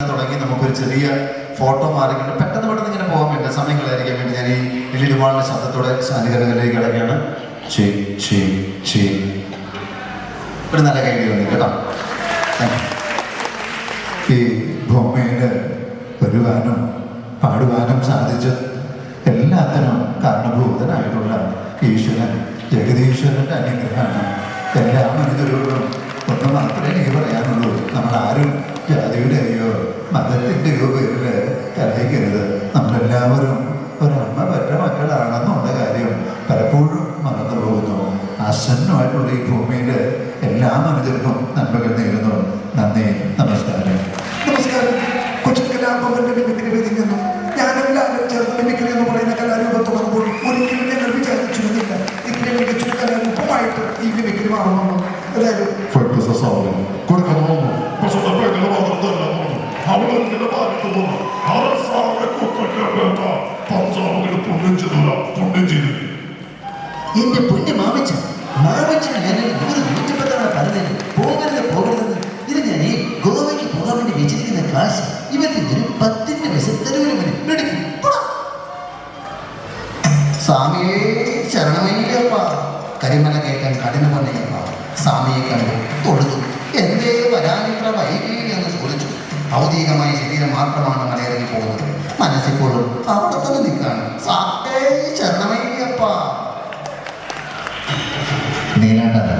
തുടങ്ങി നമുക്കൊരു ചെറിയ ഫോട്ടോ മാറിക്കൊണ്ട് പെട്ടെന്ന് പെട്ടെന്ന് ഇങ്ങനെ പോകാൻ വേണ്ടി സമയങ്ങളായിരിക്കാൻ വേണ്ടി ഞാൻ ഈ എല്ലിടുവാളിന്റെ ശബ്ദത്തോടെ സാന്നിധ്യങ്ങളിലേക്ക് കിടക്കുകയാണ് ഒരു നല്ല കൈ വന്നു കേട്ടോ. ഈ ഭൂമിയിൽ വരുവാനും പാടുവാനും സാധിച്ച എല്ലാത്തിനും കാരണഭൂതനായിട്ടുള്ള ഈശ്വരൻ ജഗതീശ്വരന്റെ അനുഗ്രഹമാണ്. എല്ലാ മനുഷ്യരോടും ഒന്ന് മാത്രമേ എനിക്ക് പറയാനുള്ളൂ. നമ്മൾ ആരും ജാതിയുടെയോ മതത്തിന്റെയോ പേരിൽ കലഹിക്കരുത്. നമ്മളെല്ലാവരും ഒരമ്മ പറ്റ മക്കളാണെന്നുള്ള കാര്യം പലപ്പോഴും മറന്നു പോകുന്നു. ആസന്നമായിട്ടുള്ള ഈ ഭൂമിയിൽ എല്ലാ മനുഷ്യർക്കും നന്മകൾ നേരുന്നു. നന്ദി നമസ്കാരം. നമസ്കാരം. കൊച്ചിൻ കലാഭവന്റെ മിമിക്രി വേദിയിൽ നിന്നും ഞാനെല്ലാവരും ചേർന്ന് മിമിക്രി എന്ന് പറയുന്ന പഞ്ചാബിന് പുണ്യം ചെയ്തില്ല പുണ്യം ചെയ്തു. എന്റെ പൊന്നു മാമച്ച മാമച്ചൻ ഞാൻ നൂറ് നൂറ്റിപ്പത്താണ് പറഞ്ഞത് പോകരുത് പോകരുതെന്ന്. ഇത് ഞാൻ ഗോവയ്ക്ക് പോകാൻ വേണ്ടി വെച്ചിരിക്കുന്ന കാശ് ഇവർക്ക് ഒരു പത്തിന്റെ പൈസ മതി സ്വാമിയേ ശരണമയ്യപ്പ. കരിമല കേൾക്കാൻ കഠിന പൊന്നയ്യപ്പ സ്വാമിയെ കണ്ടു തൊഴുതു. എന്തേ വരാനിത്ര ഭൗതികമായ ശരീരം മാത്രമാണ് മലയിറങ്ങി പോകുന്നത്. മനസ്സിപ്പോഴും അവിടെ തന്നെ ശരണമയ്യപ്പ. നീലേണ്ടത്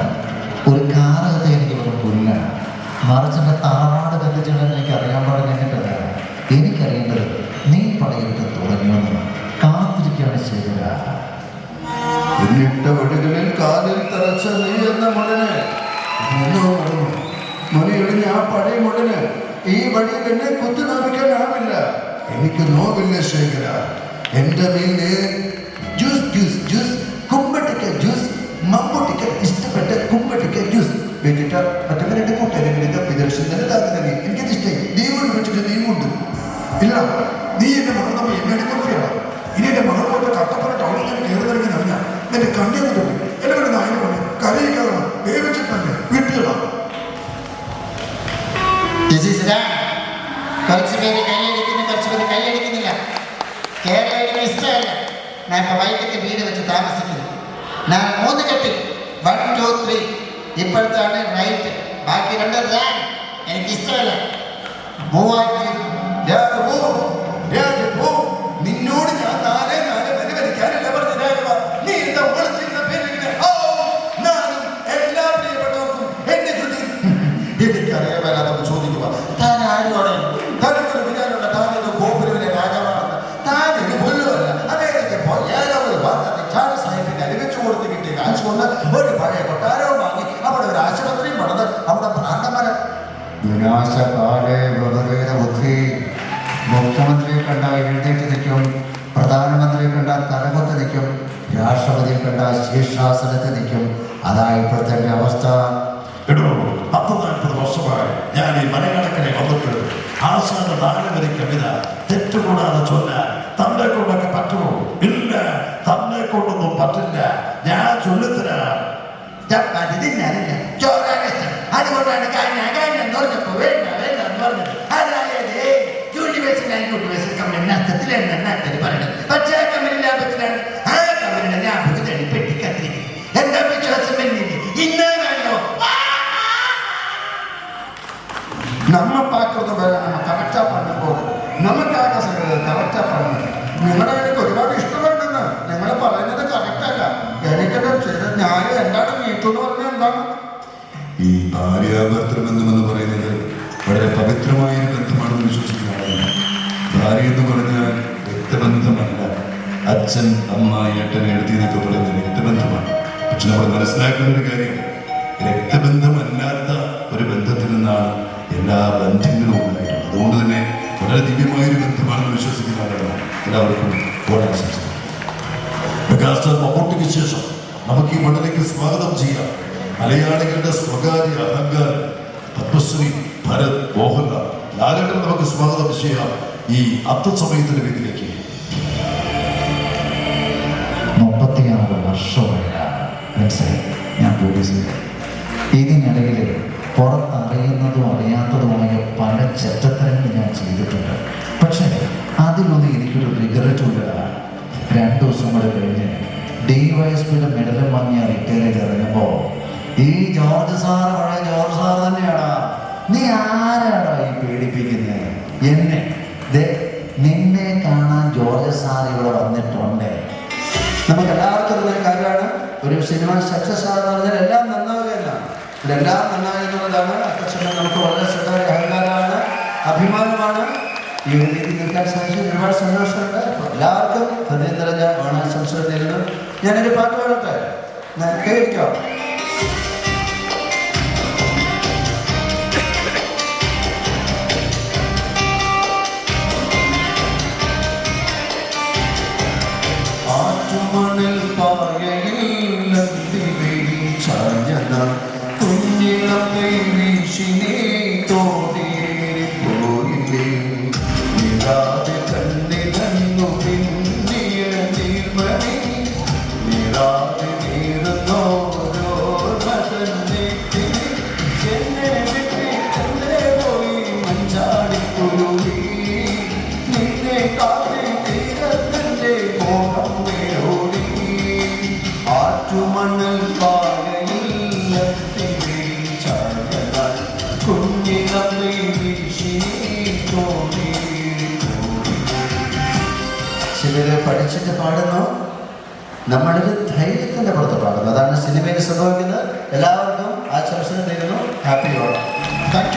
ഒരു കാറകത്ത് എനിക്ക് ഒരു പുല്ലാണ്. മറിച്ചെന്റെ താറാട് കത്തിച്ചിടാൻ എനിക്ക് അറിയാൻ പാടില്ല എനിക്കറിയേണ്ടത് നീ പടയെടുത്ത് തുടങ്ങിയെന്ന്. കാത്തിരിക്കുകയാണ് ശരിയ എന്നിട്ട കാലിൽ തറച്ച നീ എന്ന ആ പഴയ മുടന് ഈ വഴിയിൽ എന്നെ കുത്തി നോവിക്കാനാവില്ല എനിക്ക് നോവില്ല ശേഖര. എന്റെ മീന് കേരളത്തിൽ ഇഷ്ടമല്ല ഞാൻ ഇപ്പൊ വൈകിട്ട് വീട് വെച്ച് താമസിക്കുന്നു. ഞാൻ മൂന്ന് കെട്ടി വൺ ടു ത്രീ ഇപ്പോഴത്താണ് റൈറ്റ് ബാക്കി രണ്ട് റാങ് എനിക്ക് ഇഷ്ടമല്ല മൂവായിരത്തി നിന്നോട് ഞാൻ നാലേ നാല് വരി വരിക്കാനല്ല പറഞ്ഞത് രാഘവ. നീ എന്താ ഒളിച്ചിരുന്ന പേരിങ്ങനെ, ഞാനും എല്ലാ പ്രിയപ്പെട്ടവർക്കും എന്റെ കൃതി. എനിക്കറിയാൻ വരാതെ ആശുപത്രിയും ഭ്രാന്തമാരെ വിനാശകാലേ ബഹുവേദ ബുദ്ധി. മുഖ്യമന്ത്രിയെ കണ്ട എഴുന്നേറ്റ് നിൽക്കും. പ്രധാനമന്ത്രിയെ കണ്ട തലമുത്ത് നിൽക്കും. രാഷ്ട്രപതിയെ കണ്ട ശീർഷാസനത്ത് നിൽക്കും. അതാ ഇപ്പോഴത്തെ അവസ്ഥ. എടോ പത്ത് നാൽപ്പത് വർഷമായി ഞാൻ ഈ മലയാളക്കനെ വന്നിട്ട് ആശാന നാല് വരി കവിത തെറ്റുകൂടാതെ ചൊല്ലാൻ തന്റെ കൊണ്ടൊക്കെ യൂണിവേഴ്സിൽ കമ്പനിയുടെ അർത്ഥത്തിൽ എണ്ണെന്ന് അർത്ഥത്തിൽ പറയണം പക്ഷേ ആ ലാഭത്തിലാണ് ആ കമ്പനിയുടെ ലാഭത്തിൽ എളിപ്പെട്ടി എന്താ വിശ്വാസം എന്നില്ല ഇന്നേ വേണ്ടോ നമ്മ പാക്കുന്നത് വേറെ കറക്റ്റാ പറഞ്ഞു നമുക്കാകെ സംഗതി കറക്റ്റാ പറഞ്ഞു നിങ്ങളുടെ എനിക്ക് ഒരുപാട് ഇഷ്ടമുണ്ടെന്ന് പറയുന്നത് കറക്റ്റല്ല എനിക്കത് ചില ന്യായം എന്താണ് മീറ്റെന്ന് പറഞ്ഞാൽ എന്താണ്? ഈ ഭാര്യാഭർത്തൃബന്ധം എന്ന് പറയുന്നത് വളരെ പവിത്രമായ ബന്ധമാണെന്ന് വിശ്വസിക്കുന്ന ഭാര്യ എന്ന് പറഞ്ഞാൽ രക്തബന്ധമല്ല അച്ഛൻ അമ്മ ഏട്ടൻ എഴുതി എന്നൊക്കെ പറയുന്നത് രക്തബന്ധമാണ് പക്ഷെ നമ്മൾ മനസ്സിലാക്കുന്ന ഒരു കാര്യം രക്തബന്ധമല്ലാത്ത ഒരു ബന്ധത്തിൽ നിന്നാണ് എല്ലാ ബന്ധങ്ങളും ഉണ്ടായിട്ടുള്ളത്. അതുകൊണ്ട് തന്നെ വളരെ ദിവ്യമായൊരു ബന്ധമാണെന്ന് വിശ്വസിക്കുന്ന എല്ലാവർക്കും മമ്മൂട്ടിക്ക് ശേഷം നമുക്ക് ഈ മണ്ണിലേക്ക് സ്വാഗതം ചെയ്യാം. മലയാളികളുടെ സ്വകാര്യ അഹങ്കാരം പത്മശ്രീ ഭരത് മോഹൻലാൽ. ലാലേട്ടൻ നമുക്ക് സ്വാഗതം ചെയ്യാം. ഈ അർത്ഥസമയത്തിന്റെ വീട്ടിലേക്ക്. മുപ്പത്തിയാറ് വർഷമായിട്ടാണ് ഞാൻ പോലീസിൽ ഇതിനിടയിൽ പുറത്തറിയുന്നതും അറിയാത്തതുമായ പല ചെറ്റത്തരങ്ങൾ ഞാൻ ചെയ്തിട്ടുണ്ട്. പക്ഷേ അതിലൊന്നും എനിക്കൊരു റിഗ്രറ്റ് ഉള്ളതാണ് രണ്ടു ദിവസം കൂടെ കഴിഞ്ഞ് ഡി വൈ എസ് പിയുടെ മെഡലും വാങ്ങിയ റിട്ടയറിൽ ഇറങ്ങുമ്പോൾ ഈ ജോർജ് സാർ പഴയ ജോർജ് സാർ തന്നെയാടാ. നീ ആരാടാ ഈ പേടിപ്പിക്കുന്നത് എന്നെ നിന്നെ കാണാൻ ജോർജ് സാർ ഇവിടെ വന്നിട്ടുണ്ട്. നമുക്ക് എല്ലാവർക്കും ഒരു കാര്യമാണ്. ഒരു സിനിമ സക്സസ് ആണെന്ന് പറഞ്ഞാൽ എല്ലാം നന്നാവുകയല്ല ഇവിടെ എല്ലാം നന്നായി എന്നുള്ളതാണ്. അത്യാവശ്യം നമുക്ക് വളരെ അഹങ്കാരമാണ് അഭിമാനമാണ്. ഈ ഒരു രീതി നിൽക്കാൻ സാധിച്ചു. ഒരുപാട് സന്തോഷമുണ്ട്. എല്ലാവർക്കും ഹൃദയം നിറഞ്ഞ ഓണാശംസകൾ നേരുന്നു. ഞാനൊരു പാട്ട് പാടട്ടെ? കേൾക്കാം. പഠിച്ചിട്ട് പാടുന്നു. നമ്മുടെ ഒരു ധൈര്യത്തിന്റെ പുറത്ത് പാടുന്നു. അതാണ് സിനിമയിൽ സംഭവിക്കുന്നത്. എല്ലാവർക്കും ആശംസകൾ നേരുന്നു. ഹാപ്പി ഓണം